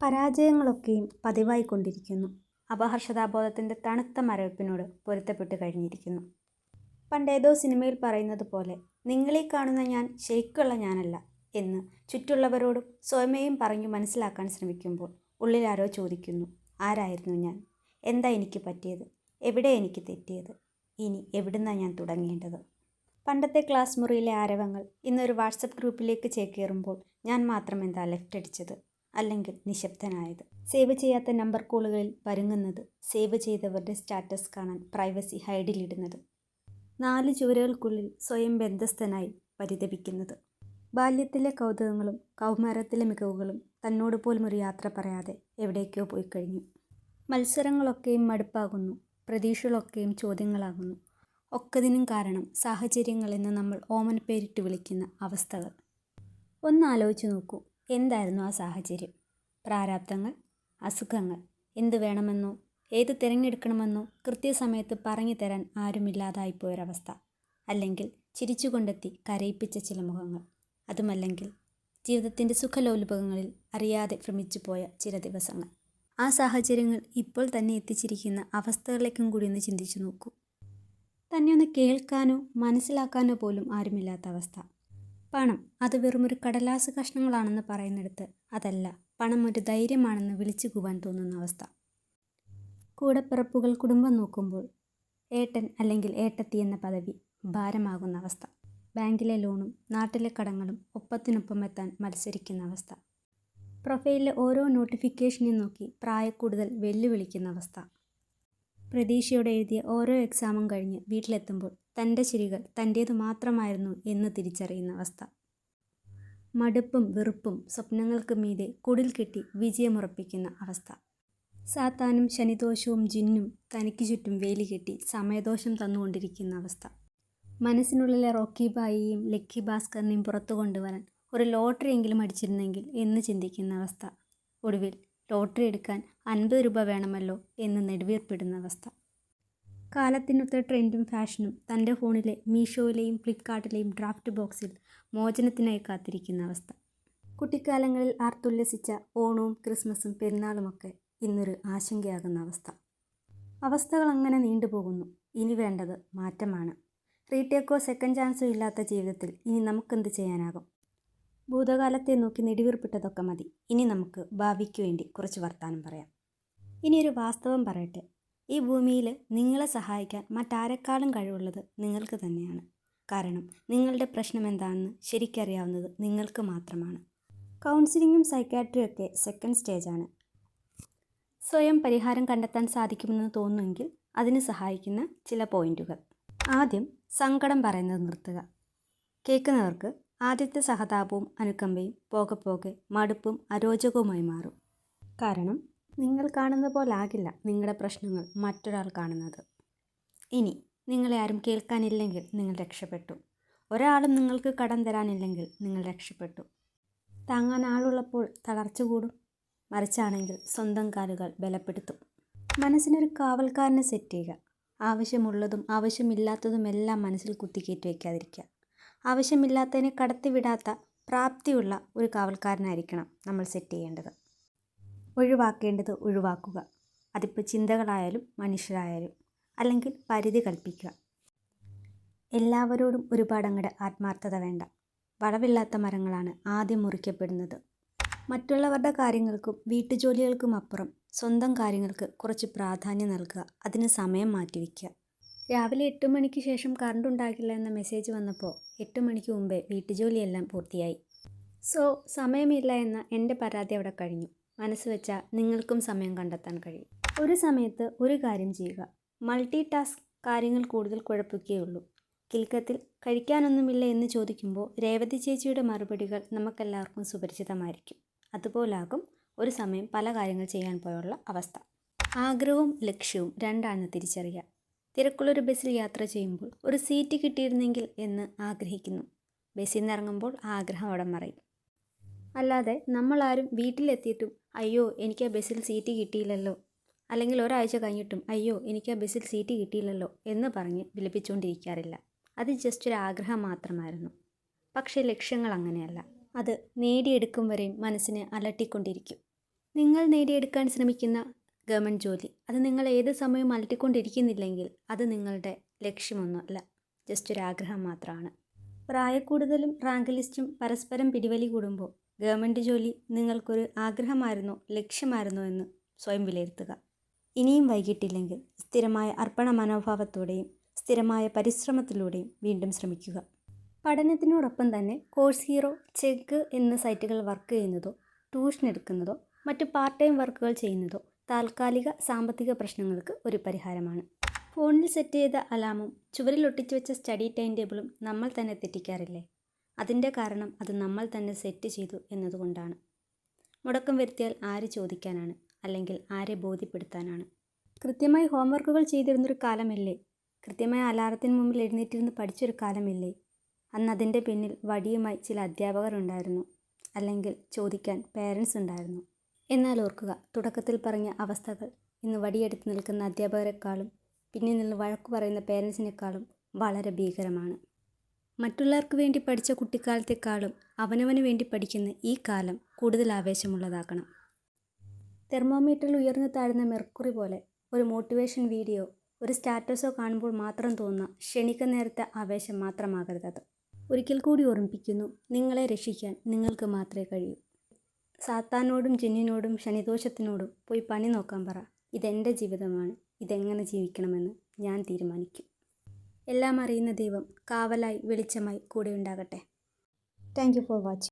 പരാജയങ്ങളൊക്കെയും പതിവായിക്കൊണ്ടിരിക്കുന്നു. അപഹർഷതാബോധത്തിന്റെ തണുത്ത മരവിപ്പിനോട് പൊരുത്തപ്പെട്ട് കഴിഞ്ഞിരിക്കുന്നു. പണ്ടേതോ സിനിമയിൽ പറയുന്നത് പോലെ "നിങ്ങളീ കാണുന്ന ഞാൻ ശരിക്കുള്ള ഞാനല്ല" എന്ന് ചുറ്റുള്ളവരോടും സ്വയമേയും പറഞ്ഞു മനസ്സിലാക്കാൻ ശ്രമിക്കുമ്പോൾ ഉള്ളിലാരോ ചോദിക്കുന്നു "ആരായിരുന്നു ഞാൻ? എന്താ എനിക്ക് പറ്റിയത്? എവിടെ എനിക്ക് തെറ്റിയത്? ഇനി എവിടുന്നാണ് ഞാൻ തുടങ്ങേണ്ടത്? " പണ്ടത്തെ ക്ലാസ് മുറിയിലെ ആരവങ്ങൾ ഇന്നൊരു വാട്സപ്പ് ഗ്രൂപ്പിലേക്ക് ചേക്കേറുമ്പോൾ ഞാൻ മാത്രം എന്താ ലെഫ്റ്റ് ലെഫ്റ്റടിച്ചത്, അല്ലെങ്കിൽ നിശബ്ദനായത് സേവ് ചെയ്യാത്ത നമ്പർ കോളുകളിൽ പരുങ്ങുന്നത്, സേവ് ചെയ്തവരുടെ സ്റ്റാറ്റസ് കാണാൻ പ്രൈവസി ഹൈഡിലിടുന്നത്, നാല് ചുവരുകൾക്കുള്ളിൽ സ്വയം ബന്ധസ്ഥനായി പരിതപിക്കുന്നത്. ബാല്യത്തിലെ കൗതുകങ്ങളും കൗമാരത്തിലെ മികവുകളും തന്നോട് പോലും ഒരു യാത്ര പറയാതെ എവിടേക്കോ പോയി കഴിഞ്ഞു മത്സരങ്ങളൊക്കെയും മടുപ്പാകുന്നു. പ്രതീക്ഷകളൊക്കെയും ചോദ്യങ്ങളാകുന്നു. ഒക്കതിനും കാരണം സാഹചര്യങ്ങൾ എന്ന് നമ്മൾ പേരിട്ട് വിളിക്കുന്ന അവസ്ഥകൾ. ഒന്ന് ആലോചിച്ച് നോക്കൂ എന്തായിരുന്നു ആ സാഹചര്യം? പ്രാരാബ്ദങ്ങൾ അസുഖങ്ങൾ? എന്ത് വേണമെന്നോ ഏത് തിരഞ്ഞെടുക്കണമെന്നോ കൃത്യസമയത്ത് പറഞ്ഞു തരാൻ ആരുമില്ലാതായിപ്പോയൊരവസ്ഥ? അല്ലെങ്കിൽ ചിരിച്ചുകൊണ്ടെത്തി കരയിപ്പിച്ച ചില മുഖങ്ങൾ? അതുമല്ലെങ്കിൽ ജീവിതത്തിന്റെ സുഖലോലുഭങ്ങളിൽ അറിയാതെ ഭ്രമിച്ചു പോയ ചില ദിവസങ്ങൾ? ആ സാഹചര്യങ്ങൾ ഇപ്പോൾ തന്നെ എത്തിച്ചിരിക്കുന്ന അവസ്ഥകളിലേക്കും കൂടി ഒന്ന് ചിന്തിച്ചു നോക്കൂ. തന്നെ ഒന്ന് കേൾക്കാനോ മനസ്സിലാക്കാനോ പോലും ആരുമില്ലാത്ത അവസ്ഥ. പണം അത് വെറുമൊരു കടലാസ് കഷ്ണങ്ങളാണെന്ന് പറയുന്നിടത്ത് അതല്ല പണം ഒരു ധൈര്യമാണെന്ന് വിളിച്ചു കൂവാൻ തോന്നുന്ന അവസ്ഥ. കൂടപ്പിറപ്പുകൾ കുടുംബം നോക്കുമ്പോൾ ഏട്ടൻ അല്ലെങ്കിൽ ഏട്ടത്തി എന്ന പദവി ഭാരമാകുന്ന അവസ്ഥ. ബാങ്കിലെ ലോണും നാട്ടിലെ കടങ്ങളും ഒപ്പത്തിനൊപ്പം എത്താൻ മത്സരിക്കുന്ന അവസ്ഥ. പ്രൊഫൈലിലെ ഓരോ നോട്ടിഫിക്കേഷനെയും നോക്കി പ്രായക്കൂടുതൽ വെല്ലുവിളിക്കുന്ന അവസ്ഥ. പ്രതീക്ഷയോടെ എഴുതിയ ഓരോ എക്സാമും കഴിഞ്ഞ് വീട്ടിലെത്തുമ്പോൾ തന്റെ ചിരികൾ തന്റേതു മാത്രമായിരുന്നു എന്ന് തിരിച്ചറിയുന്ന അവസ്ഥ. മടുപ്പും വെറുപ്പും സ്വപ്നങ്ങൾക്ക് മീതെ കുടിൽ കെട്ടി വിജയമുറപ്പിക്കുന്ന അവസ്ഥ. സാത്താനും ശനിദോഷവും ജിന്നും തനിക്ക് ചുറ്റും വേലി കെട്ടി സമയദോഷം തന്നുകൊണ്ടിരിക്കുന്ന അവസ്ഥ. മനസ്സിനുള്ളിലെ റോക്കി ബായിയും ലക്കി ഭാസ്കറിനെയും പുറത്തു കൊണ്ടുവരാൻ ഒരു ലോട്ടറി എങ്കിലും അടിച്ചിരുന്നെങ്കിൽ എന്ന് ചിന്തിക്കുന്ന അവസ്ഥ. ഒടുവിൽ ലോട്ടറി എടുക്കാൻ അൻപത് രൂപ വേണമല്ലോ എന്ന് നെടുവീർപ്പിടുന്ന അവസ്ഥ. കാലത്തിനൊത്ത ട്രെൻഡും ഫാഷനും തന്റെ ഫോണിലെ മീഷോയിലെയും ഫ്ലിപ്കാർട്ടിലെയും ഡ്രാഫ്റ്റ് ബോക്സിൽ മോചനത്തിനായി കാത്തിരിക്കുന്ന അവസ്ഥ. കുട്ടിക്കാലങ്ങളിൽ ആർത്തുല്ലസിച്ച ഓണവും ക്രിസ്മസും പെരുന്നാളുമൊക്കെ ഇന്നൊരു ആശങ്കയാകുന്ന അവസ്ഥ. അവസ്ഥകൾ അങ്ങനെ നീണ്ടുപോകുന്നു. ഇനി വേണ്ടത് മാറ്റമാണ്. റീടേക്കോ സെക്കൻഡ് ചാൻസോ ഇല്ലാത്ത ജീവിതത്തിൽ ഇനി നമുക്കെന്ത് ചെയ്യാനാകും? ഭൂതകാലത്തെ നോക്കി നെടുവീർപ്പിട്ടതൊക്കെ മതി. ഇനി നമുക്ക് ഭാവിക്ക് വേണ്ടി കുറച്ച് വർത്താനം പറയാം. ഇനിയൊരു വാസ്തവം പറയട്ടെ. ഈ ഭൂമിയിൽ നിങ്ങളെ സഹായിക്കാൻ മറ്റാരെക്കാളും കഴിവുള്ളത് നിങ്ങൾക്ക് തന്നെയാണ്. കാരണം നിങ്ങളുടെ പ്രശ്നം എന്താണെന്ന് ശരിക്കറിയാവുന്നത് നിങ്ങൾക്ക് മാത്രമാണ്. കൗൺസിലിങ്ങും സൈക്കാട്രിയും ഒക്കെ സെക്കൻഡ് സ്റ്റേജാണ്. സ്വയം പരിഹാരം കണ്ടെത്താൻ സാധിക്കുമെന്ന് തോന്നുമെങ്കിൽ അതിന് സഹായിക്കുന്ന ചില പോയിന്റുകൾ. ആദ്യം സങ്കടം പറയുന്നത് നിർത്തുക. കേൾക്കുന്നവർക്ക് ആദ്യത്തെ സഹതാപവും അനുകമ്പയും പോകെ പോകെ മടുപ്പും അരോചകവുമായി മാറും. കാരണം നിങ്ങൾ കാണുന്ന പോലെ ആകില്ല നിങ്ങളുടെ പ്രശ്നങ്ങൾ മറ്റൊരാൾ കാണുന്നത്. ഇനി നിങ്ങളെ ആരും കേൾക്കാനില്ലെങ്കിൽ നിങ്ങൾ രക്ഷപ്പെട്ടു. ഒരാളും നിങ്ങൾക്ക് കടം തരാനില്ലെങ്കിൽ നിങ്ങൾ രക്ഷപ്പെട്ടു. താങ്ങാൻ ആളുള്ളപ്പോൾ തളർച്ച കൂടും. മറിച്ചാണെങ്കിൽ സ്വന്തം കാലുകൾ ബലപ്പെടുത്തും. മനസ്സിനൊരു കാവൽക്കാരനെ സെറ്റ് ചെയ്യുക. ആവശ്യമുള്ളതും ആവശ്യമില്ലാത്തതുമെല്ലാം മനസ്സിൽ കുത്തിക്കയറ്റി വയ്ക്കാതിരിക്കുക. ആവശ്യമില്ലാത്തതിനെ കടത്തിവിടാത്ത പ്രാപ്തിയുള്ള ഒരു കാവൽക്കാരനായിരിക്കണം നമ്മൾ സെറ്റ് ചെയ്യേണ്ടത്. ഒഴിവാക്കേണ്ടത് ഒഴിവാക്കുക. അതിപ്പോൾ ചിന്തകളായാലും മനുഷ്യരായാലും. അല്ലെങ്കിൽ പരിധി കൽപ്പിക്കുക. എല്ലാവരോടും ഒരുപാട് അങ്ങോട്ട് ആത്മാർത്ഥത വേണ്ട. വളവില്ലാത്ത മരങ്ങളാണ് ആദ്യം മുറിക്കപ്പെടുന്നത്. മറ്റുള്ളവരുടെ കാര്യങ്ങൾക്കും വീട്ടുജോലികൾക്കും അപ്പുറം സ്വന്തം കാര്യങ്ങൾക്ക് കുറച്ച് പ്രാധാന്യം നൽകുക. അതിന് സമയം മാറ്റിവെക്കുക രാവിലെ എട്ട് മണിക്ക് ശേഷം കറണ്ട് ഉണ്ടാകില്ല എന്ന മെസ്സേജ് വന്നപ്പോൾ എട്ട് മണിക്ക് മുമ്പേ വീട്ടുജോലിയെല്ലാം പൂർത്തിയായി. സോ സമയമില്ല എന്ന എന്റെ പരാതി അവിടെ കഴിഞ്ഞു. മനസ്സ് വെച്ചാൽ നിങ്ങൾക്കും സമയം കണ്ടെത്താൻ കഴിയും. ഒരു സമയത്ത് ഒരു കാര്യം ചെയ്യുക. മൾട്ടി ടാസ്ക് കാര്യങ്ങൾ കൂടുതൽ കുഴപ്പിക്കുകയുള്ളൂ. കിൽക്കത്തിൽ കഴിക്കാനൊന്നുമില്ല എന്ന് ചോദിക്കുമ്പോൾ രേവതി ചേച്ചിയുടെ മറുപടികൾ നമുക്കെല്ലാവർക്കും സുപരിചിതമായിരിക്കും. അതുപോലാകും ഒരു സമയം പല കാര്യങ്ങൾ ചെയ്യാൻ പോയുള്ള അവസ്ഥ. ആഗ്രഹവും ലക്ഷ്യവും രണ്ടാണെന്ന് തിരിച്ചറിയുക. തിരക്കുള്ളൊരു ബസ്സിൽ യാത്ര ചെയ്യുമ്പോൾ ഒരു സീറ്റ് കിട്ടിയിരുന്നെങ്കിൽ എന്ന് ആഗ്രഹിക്കുന്നു. ബസ്സിൽ നിന്ന് ഇറങ്ങുമ്പോൾ ആഗ്രഹം അവിടെ മറയും. അല്ലാതെ നമ്മളാരും വീട്ടിലെത്തിയിട്ടും അയ്യോ എനിക്ക് ആ ബസ്സിൽ സീറ്റ് കിട്ടിയില്ലല്ലോ അല്ലെങ്കിൽ ഒരാഴ്ച കഴിഞ്ഞിട്ടും അയ്യോ എനിക്ക് ആ ബസ്സിൽ സീറ്റ് കിട്ടിയില്ലല്ലോ എന്ന് പറഞ്ഞ് വിലപിച്ചുകൊണ്ടിരിക്കാറില്ല. അത് ജസ്റ്റ് ഒരു ആഗ്രഹം മാത്രമായിരുന്നു. പക്ഷേ ലക്ഷ്യങ്ങൾ അങ്ങനെയല്ല. അത് നേടിയെടുക്കും വരെയും മനസ്സിനെ അലട്ടിക്കൊണ്ടിരിക്കും. നിങ്ങൾ നേടിയെടുക്കാൻ ശ്രമിക്കുന്ന ഗവൺമെന്റ് ജോലി അത് നിങ്ങൾ ഏത് സമയവും അലട്ടിക്കൊണ്ടിരിക്കുന്നില്ലെങ്കിൽ അത് നിങ്ങളുടെ ലക്ഷ്യമൊന്നുമല്ല ജസ്റ്റ് ഒരു ആഗ്രഹം മാത്രമാണ് പ്രായക്കൂടുതലും റാങ്ക് ലിസ്റ്റും പരസ്പരം പിടിവലി കൂടുമ്പോൾ ഗവൺമെന്റ് ജോലി നിങ്ങൾക്കൊരു ആഗ്രഹമായിരുന്നോ ലക്ഷ്യമായിരുന്നോ എന്ന് സ്വയം വിലയിരുത്തുക. ഇനിയും വൈകിട്ടില്ലെങ്കിൽ സ്ഥിരമായ അർപ്പണ മനോഭാവത്തോടെയും സ്ഥിരമായ പരിശ്രമത്തിലൂടെയും വീണ്ടും ശ്രമിക്കുക. പഠനത്തിനോടൊപ്പം തന്നെ കോഴ്സ് ഹീറോ ചെക്ക് എന്ന സൈറ്റുകൾ വർക്ക് ചെയ്യുന്നതോ ട്യൂഷൻ എടുക്കുന്നതോ മറ്റു പാർട്ട് ടൈം വർക്കുകൾ ചെയ്യുന്നതോ താൽക്കാലിക സാമ്പത്തിക പ്രശ്നങ്ങൾക്ക് ഒരു പരിഹാരമാണ്. ഫോണിൽ സെറ്റ് ചെയ്ത അലാമും ചുവരിൽ ഒട്ടിച്ചു വെച്ച സ്റ്റഡി ടൈം ടേബിളും നമ്മൾ തന്നെ തെറ്റിക്കാറില്ലേ? അതിന്റെ കാരണം അത് നമ്മൾ തന്നെ സെറ്റ് ചെയ്തു എന്നതുകൊണ്ടാണ്. മുടക്കം വരുത്തിയാൽ ആര് ചോദിക്കാനാണ്? അല്ലെങ്കിൽ ആരെ ബോധ്യപ്പെടുത്താനാണ്? കൃത്യമായി ഹോംവർക്കുകൾ ചെയ്തിരുന്നൊരു കാലമല്ലേ? കൃത്യമായ അലാറത്തിന് മുമ്പിൽ എഴുന്നേറ്റിരുന്ന് പഠിച്ചൊരു കാലമില്ലേ? അന്ന് അതിന്റെ പിന്നിൽ വടിയുമായി ചില അധ്യാപകർ ഉണ്ടായിരുന്നു. അല്ലെങ്കിൽ ചോദിക്കാൻ പേരൻസ് ഉണ്ടായിരുന്നു. എന്നാൽ ഓർക്കുക തുടക്കത്തിൽ പറഞ്ഞ അവസ്ഥകൾ ഇന്ന് വടിയെടുത്ത് നിൽക്കുന്ന അധ്യാപകരെക്കാളും പിന്നിൽ നിന്ന് വഴക്കു പറയുന്ന പേരൻസിനേക്കാളും വളരെ ഭീകരമാണ്. മറ്റുള്ളവർക്ക് വേണ്ടി പഠിച്ച കുട്ടിക്കാലത്തെക്കാളും അവനവന് വേണ്ടി പഠിക്കുന്ന ഈ കാലം കൂടുതൽ ആവേശമുള്ളതാക്കണം തെർമോമീറ്ററിൽ ഉയർന്നു താഴ്ന്ന മെർക്കുറി പോലെ ഒരു മോട്ടിവേഷൻ വീഡിയോ ഒരു സ്റ്റാറ്റസോ കാണുമ്പോൾ മാത്രം തോന്നുന്ന ക്ഷണിക്ക നേരത്തെ ആവേശം മാത്രമാകരുത് അത്. ഒരിക്കൽ കൂടി ഓർമ്മിപ്പിക്കുന്നു നിങ്ങളെ രക്ഷിക്കാൻ നിങ്ങൾക്ക് മാത്രമേ കഴിയൂ. സാത്താനോടും ജിന്നിനോടും ശനിദോഷത്തിനോടും പോയി പണി നോക്കാൻ പറ. ഇതെന്റെ ജീവിതമാണ്. ഇതെങ്ങനെ ജീവിക്കണമെന്ന് ഞാൻ തീരുമാനിക്കും. എല്ലാം അറിയുന്ന ദൈവം കാവലായി വെളിച്ചമായി കൂടെ ഉണ്ടാകട്ടെ താങ്ക് യു ഫോർ വാച്ചിങ്